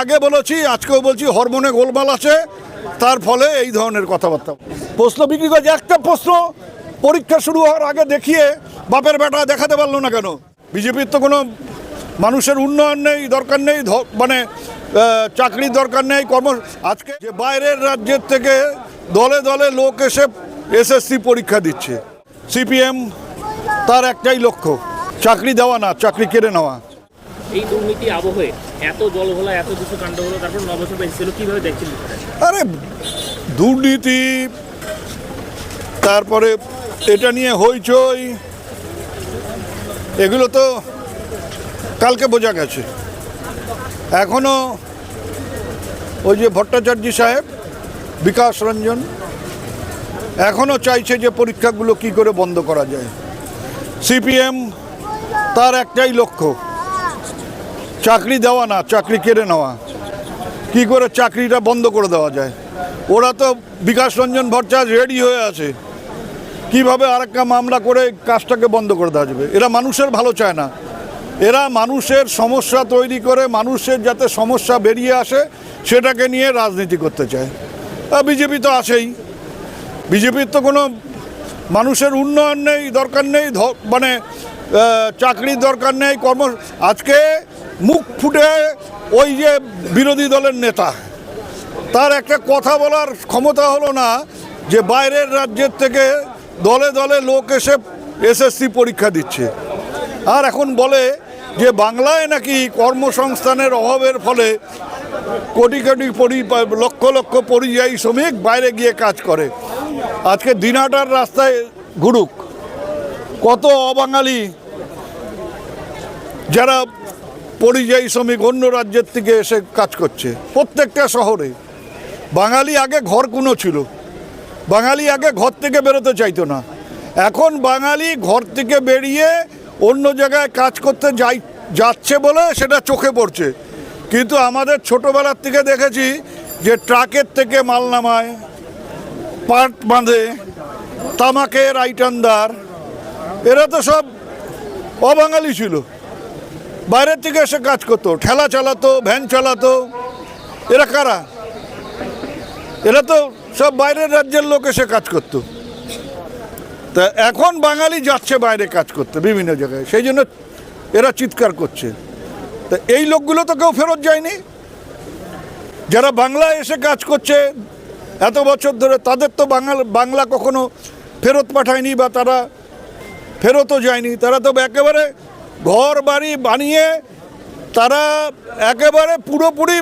আগে বলেছি, আজকেও বলছি, হরমোনে গোলমাল আছে। তার ফলে এই ধরনের কথাবার্তা। প্রশ্ন বিক্রি করছে একটা প্রশ্ন, পরীক্ষা শুরু হওয়ার আগে দেখিয়ে বাপের বেটা দেখাতে পারল না কেন? বিজেপির তো কোনো মানুষের উন্নয়ন নেই, দরকার নেই মানে চাকরির দরকার নেই, কর্ম, আজকে যে বাইরের রাজ্যের থেকে দলে দলে লোক এসে এসএসসি পরীক্ষা দিচ্ছে। সিপিএম তার একটাই লক্ষ্য, চাকরি দেওয়া না, চাকরি কেড়ে নেওয়া। এই দুর্নীতি আবহে এত এত কিছু কাণ্ড হলো, তারপর ছিল কীভাবে আরে, দুর্নীতি, তারপরে এটা নিয়ে হইচই, এগুলো তো কালকে বোঝা গেছে। এখনও ওই যে ভট্টাচার্য সাহেব, বিকাশ রঞ্জন এখনও চাইছে যে পরীক্ষাগুলো কি করে বন্ধ করা যায়। সিপিএম তার একটাই লক্ষ্য চাকরি দেওয়া না, চাকরি কেড়ে নেওয়া। কি করে চাকরিটা বন্ধ করে দেওয়া যায়? ওরা তো বিকাশ রঞ্জন ভট্টাচার্য রেডি হয়ে আছে। কীভাবে আরেকটা মামলা করে কাজটাকে বন্ধ করে দেওয়া যাবে? এরা মানুষের ভালো চায় না। এরা মানুষের সমস্যা তৈরি করে মানুষের যাতে সমস্যা বেরিয়ে আসে, সেটাকে নিয়ে রাজনীতি করতে চায়। বিজেপি তো আছেই। বিজেপির তো কোনো মানুষের উন্নয়ন নেই, দরকার নেই মানে চাকরির দরকার নেই, কর্ম আজকে মুখ ফুটে ওই যে বিরোধী দলের নেতা। তার একটা কথা বলার ক্ষমতা হলো না যে বাইরের রাজ্যের থেকে দলে দলে লোক এসে এসএসসি পরীক্ষা দিচ্ছে। আর এখন বলে যে বাংলায় নাকি কর্মসংস্থানের অভাবের ফলে কোটি কোটি পরি লক্ষ লক্ষ পরিযায়ী শ্রমিক বাইরে গিয়ে কাজ করে। আজকে দিনাটার রাস্তায় ঘুরুক। কত অবাঙালি যারা পরিযায়ী শ্রমিক অন্য রাজ্যের থেকে এসে কাজ করছে। প্রত্যেকটা শহরে। বাঙালি আগে ঘর কোনো ছিল। বাঙালি আগে ঘর থেকে বেরোতে চাইতো না। এখন বাঙালি ঘর থেকে বেরিয়ে অন্য জায়গায় কাজ করতে যাই, যাচ্ছে বলে সেটা চোখে পড়ছে। কিন্তু আমাদের ছোটোবেলার থেকে দেখেছি যে ট্রাকের থেকে মাল নামায়, পাট বাঁধে, তামাকের আইটানদার এরা তো সব অবাঙালি ছিল। বাইরের থেকে এসে কাজ করতো, ঠেলা চালাতো, ভ্যান চালাতো। এরা কারা? এরা তো সব বাইরের রাজ্যের লোক এসে কাজ করতো। তা এখন বাঙালি যাচ্ছে বাইরে কাজ করতে বিভিন্ন জায়গায়, সেই জন্য এরা চিৎকার করছে। তা এই লোকগুলো তো কেউ ফেরত যায়নি। যারা বাংলায় এসে কাজ করছে, এত বছর ধরে তাদের তো বাংলা বাংলা কখনো ফেরত পাঠায়নি বা তারা ফেরতও যায়নি। তারা তো একেবারে ঘর বাড়ি বানিয়ে তারা একেবারে পুরোপুরি